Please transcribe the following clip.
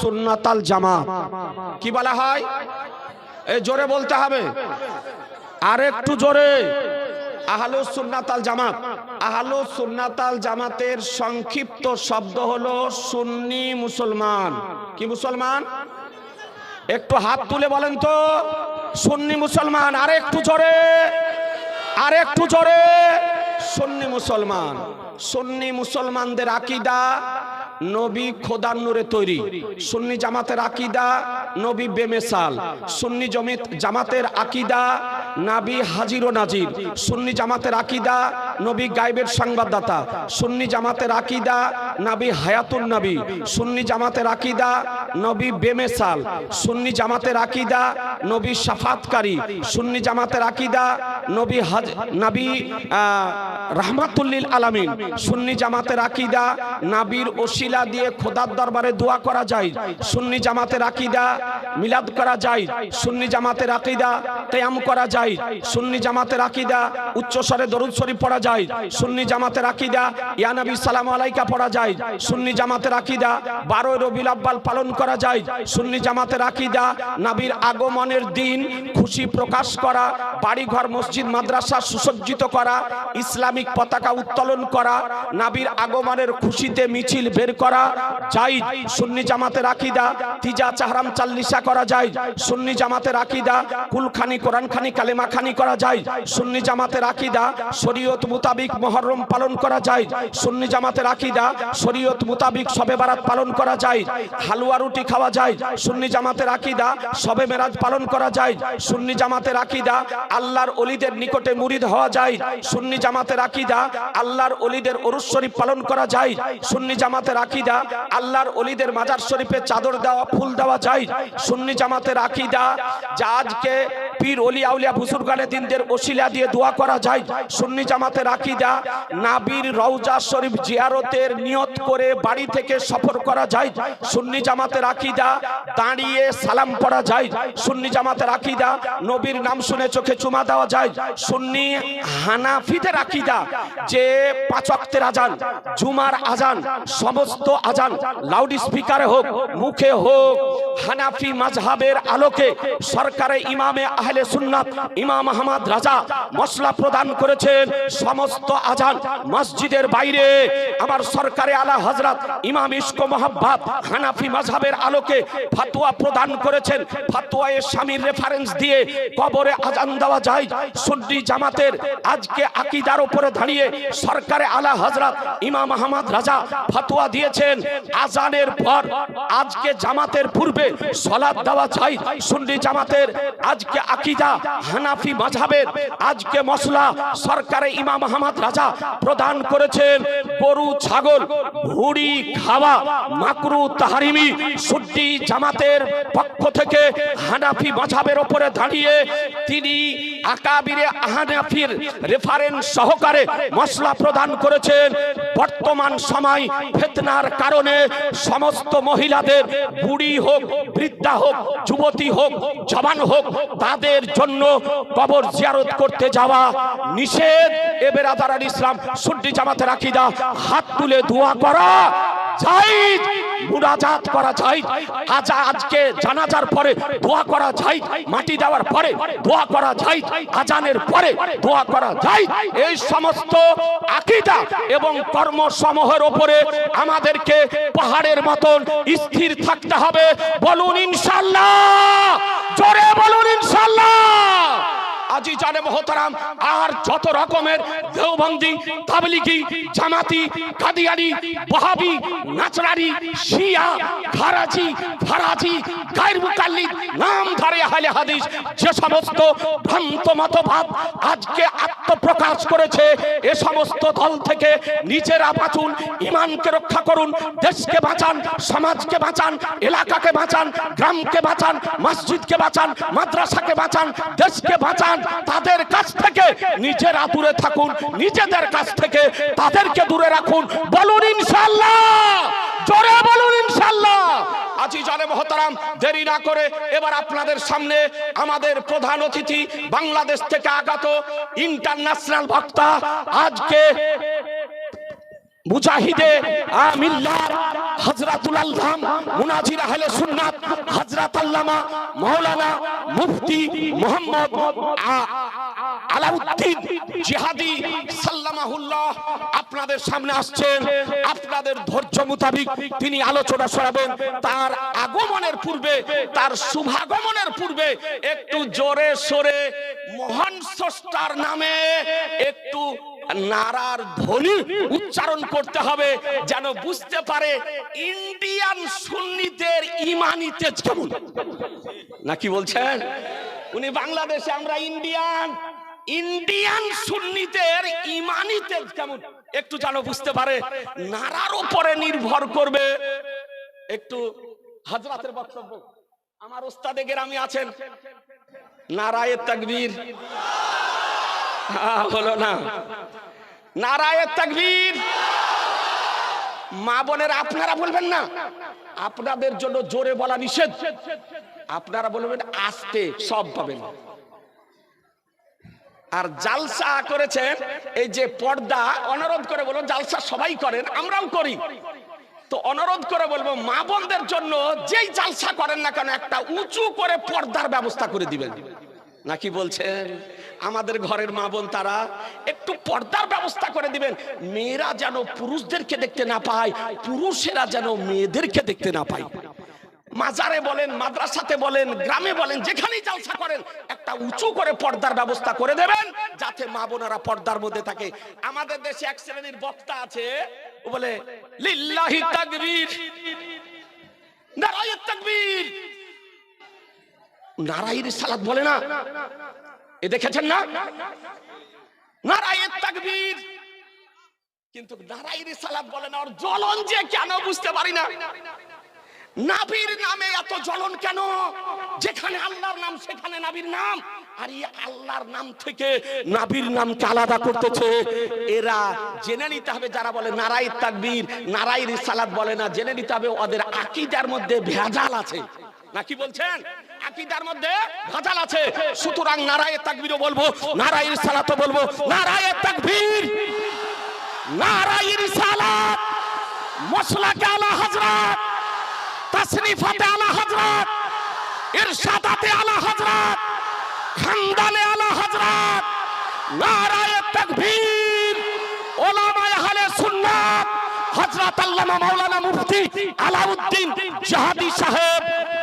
সুন্নাতাল জামাত। কি বলা হয়? এই জোরে বলতে হবে। আর একটু জোরে। আহলু সুন্নাতাল জামাত। আহলু সুন্নাতাল জামাতের সংক্ষিপ্ত শব্দ হলো সুন্নি মুসলমান। কি মুসলমান? একটু হাত তুলে বলেন তো। সুন্নি মুসলমান আর একটু জোরে। আর একটু জোরে। সুন্নি মুসলমান। সুন্নি মুসলমানদের আকিদা নবী খোদার নূরে তৈরি। সুন্নি জামাতের আকিদা, নবী বেমেসাল। সুন্নি জমিত জামাতের আকিদা, নাবি হাজির ও নাজির। সুন্নি জামাতের আকিদা নবী গাইবের সংবাদদাতা, সুন্নি জামাতের আকিদা নাবি হায়াতুন নবী, সুন্নি জামাতের আকিদা নবী বেমেসাল, সুন্নি জামাতের আকিদা নবী সাফাতকারী, সুন্নি জামাতের আকিদা নবী হাজ, নবী রাহমাতুল্লিল আলামিন, সুন্নি জামাতের আকিদা নাবির ওসিলা দিয়ে খোদার দরবারে দোয়া করা যায়, সুন্নি জামাতের আকিদা মিলাদ করা যায়, সুন্নি জামাতের আকিদা কেয়াম করা যায়, সুন্নি জামাতের আকিদা উচ্চস্বরে দরুদ শরীফ পড়া যায় সুন্নি জামাতের আকিদা, ইয়া নবী সালাম আলাইকা পড়া যায়। সুন্নি জামাতের আকিদা বারোই রবিউল আব্বাল পালন করা যায়। সুন্নি জামাতের আকিদা, নাবির আগমনের দিন খুশি প্রকাশ করা, বাড়িঘর, মসজিদ, মাদ্রাসা সুসজ্জিত করা, ইসলামিক পতাকা উত্তোলন করা, নাবির আগমনের খুশিতে মিছিল বের করা যায়। সুন্নি জামাতের আকিদা, তিজা চাহরাম চাল্লিশা করা যায়। সুন্নি জামাতের আকিদা, কুলখানি কোরআনখানি কালেমাখানি করা যায়। সুন্নি জামাতের আকিদা, শরীয়ত মুতাবিক মহরম পালন করা যায়। সুন্নি জামাতের আকিদা, শরীয়ত মুতাবিক সবে বারাত পালন করা যায়। হালুয়া রুটি খাওয়া যায়। সুন্নি জামাতের আকিদা, সবে মেরাজ পালন করা যায়। সুন্নি জামাতের আকিদা, আল্লাহর অলিদের নিকটে মুরিদ হওয়া যায়। সুন্নি জামাতের আকিদা, আল্লাহর অলিদের অরুস শরীফ পালন করা যায়। সুন্নি জামাতের আকিদা, আল্লাহর অলিদের মাজার শরীফে চাদর দেওয়া, ফুল দেওয়া যায়। সুন্নি জামাতের আকিদা, যা আজকে পীর অলি আউলিয়া বুসুরগানে দিনদের ওসিলা দিয়ে দোয়া করা যায়। সুন্নি জামাতের আকিদা নাবির রওজা শরীফ জিয়ারতের নিয়ত করে বাড়ি থেকে সফর করা যায়। সুন্নি জামাতের আকিদা দাঁড়িয়ে সালাম পড়া যায়। সুন্নি জামাতের আকিদা নবীর নাম শুনে চোখে চুমা দেওয়া যায়। সুন্নি হানাফিদের আকিদা যে পাঁচ ওয়াক্তের আজান, জুমার আজান, সমস্ত আজান লাউড স্পিকারে হোক, মুখে হোক, হানাফি মাযহাবের আলোকে সরকারে ইমামে আহলে সুন্নাত ইমাম আহমদ রাজা মশলা প্রদান করেছেন সমস্ত আজান মসজিদের বাইরে। আমার সরকারে আলা হযরত ইমাম ইশক মোহাব্বত হানাফি মাযহাবের আলোকে ফতোয়া প্রদান করেছেন। ফতোয়ায়ে স্বামীর রেফারেন্স দিয়ে কবরে আজান দেওয়া যায়। সুন্নি জামাতের আজকে আকিদার উপরে দাঁড়িয়ে সরকারে আলা হযরত ইমাম আহমদ রাজা ফতোয়া দিয়েছেন। আজানের পর আজকে জামাতের পূর্বে সলাৎ দেওয়া চাই সুন্নি জামাতের আজকে আকীদা হানাফি মাযহাবের আজকে মশলা সরকারে ইমাম আহমদ রাজা প্রদান করেছেন। গরু, ছাগল, ভুড়ি, খাওয়া, মাকরু, তাহারিমি সুন্নি জামাতের পক্ষ থেকে হানাফি মাযহাবের ওপরে দাঁড়িয়ে তিনি আকাবিরে হানাফির রেফারেন্স সহকারে মশলা প্রদান করেছেন। বর্তমান সময় ফেতনার কারণে সমস্ত মহিলাদের বুড়ি হোক, বৃদ্ধা হোক, যুবতী হোক জবান হোক, তাদের জন্য কবর জিয়ারত করতে যাওয়া নিষেধ। এ বেরাদার ইসলাম সুন্নি জামাতের আকিদা, হাত তুলে দোয়া করা পরে করা এই সমস্ত উপরে আমাদেরকে পাহাড়ের মতন স্থির থাকতে হবে। বলুন ইনশাআল্লাহ। জোরে বলুন ইনশাআল্লাহ। আজি জানে মহতারাম, আর যত রকমের দেওবন্দি, তাবলিগি, জামাতি, কাদিয়ানি ওয়াহাবি নাচরানি, শিয়া, খারাজি, ফারাজি, গায়ের মুকাল্লিদ নাম ধরে আহলে হাদিস, যে সমস্ত ভ্রান্ত মতবাদ আজকে আত্মপ্রকাশ করেছে, এ সমস্ত দল থেকে নিজেরা বাঁচুন, ইমানকে রক্ষা করুন, দেশকে বাঁচান, সমাজকে বাঁচান, এলাকাকে বাঁচান, গ্রামকে বাঁচান, মসজিদকে বাঁচান, মাদ্রাসাকে বাঁচান, দেশকে বাঁচান তাদের কাছ থেকে নিজেরা দূরে থাকুন, নিজেদের কাছ থেকে তাদেরকে দূরে রাখুন। বলুন ইনশাল্লাহ জোরে বলুন ইনশাল্লাহ আজি জানে মহতারাম, দেরি না করে এবার আপনাদের সামনে আমাদের প্রধান অতিথি, বাংলাদেশ থেকে আগত ইন্টারন্যাশনাল বক্তা, আজকে মুজাহিদে আমিল্লাহ, হযরতুল আল্লাম মুনাজির আহলে সুন্নাত, হযরত আল্লামা মাওলানা মুফতি মোহাম্মদ আলাউদ্দিন জিহাদি সাল্লামাহুল্লাহ আপনাদের সামনে আসছেন। আপনাদের ধৈর্য মোতাবিক তিনি আলোচনা শোনাবেন। তার আগমনের পূর্বে, তার শুভাগমনের পূর্বে একটু জোরে সোরে মহান স্রষ্টার নামে একটু নারার ধ্বনি উচ্চারণ করতে হবে যেন বুঝতে পারে ইন্ডিয়ান সুন্নিদের ইমানি তেজ কেমন। নাকি বলছেন? উনি বাংলাদেশে, আমরা ইন্ডিয়ান। ইন্ডিয়ান সুন্নিদের ইমানি তেজ কেমন? একটু যেন বুঝতে পারে, নারার উপরে নির্ভর করবে। একটু হাজরাতের বক্তব্য। আমার ওস্তাদে গ্রামে আছেন। নারায়ের তাকবীর। হলো না। নারায়ের তাকবীর। মা বোনের, আপনারা বলবেন না। আপনাদের জন্য জোরে বলা নিষেধ। আপনারা বলবেন, আস্তে সব পাবেন। আর জালসা করেছেন, এই যে পর্দা, অনুরোধ করে বলব জালসা সবাই করেন, আমরাও করি। তো অনুরোধ করে বলব, মা বোনদের জন্য যেই জালসা করেন না কেন, একটা উঁচু করে পর্দার ব্যবস্থা করে দিবেন। নাকি বলছেন? আমাদের ঘরের মা বোন তারা একটু পর্দার ব্যবস্থা করে দিবেন। মেয়েরা যেন পুরুষদেরকে দেখতে না পায়, পুরুষেরা যেন মেয়েদেরকে দেখতে না পায়। মাজারে বলেন, মাদ্রাসাতে বলেন, গ্রামে বলেন, যেখানেই জালসা করেন, একটা উঁচু করে পর্দার ব্যবস্থা করে দেবেন যাতে মা বোনেরা পর্দার মধ্যে থাকে। আমাদের দেশে এক শ্রেণির বক্তা আছে, ও বলে, লিল্লাহি তাকবীর। নারায়ের তাকবীর। নারায়ের সালাত বলে না? এ দেখেছেন না? নারায়ের তাকবীর। কিন্তু নারায়ের সালাত বলে না ওর জ্বলন যে কেন বুঝতে পারি না? নাবির নামে এত জ্বলন কেন? যেখানে আল্লাহর নাম, সেখানে নাবির নাম। আর এই আল্লাহর নাম থেকে নাবির নামকে আলাদা করতেছে। এরা জেনে নিতে হবে, যারা বলে নারাই তাকবীর নারাই রিসালাত বলে না, জেনে নিতে হবে ওদের আকীদার মধ্যে ভেজাল আছে। নাকি বলছেন? আকীদার মধ্যে ভেজাল আছে। সুতরাং নারায়ের তাকবীরও বলব নারায়ের সালাতও বলব নারায়ের তাকবীর নারায়ের সালাত মশলাকে আলা হযরত তসরিফাতে আলা হযরত, ইরশাদাতে আলা হযরত, খানদানে আলা হযরত, নারায়ে তাকবীর, ওলামায়ে আহলে সুন্নাত, হযরত আল্লামা মাওলানা মুফতি আলাউদ্দিন জাহাদি সাহেব।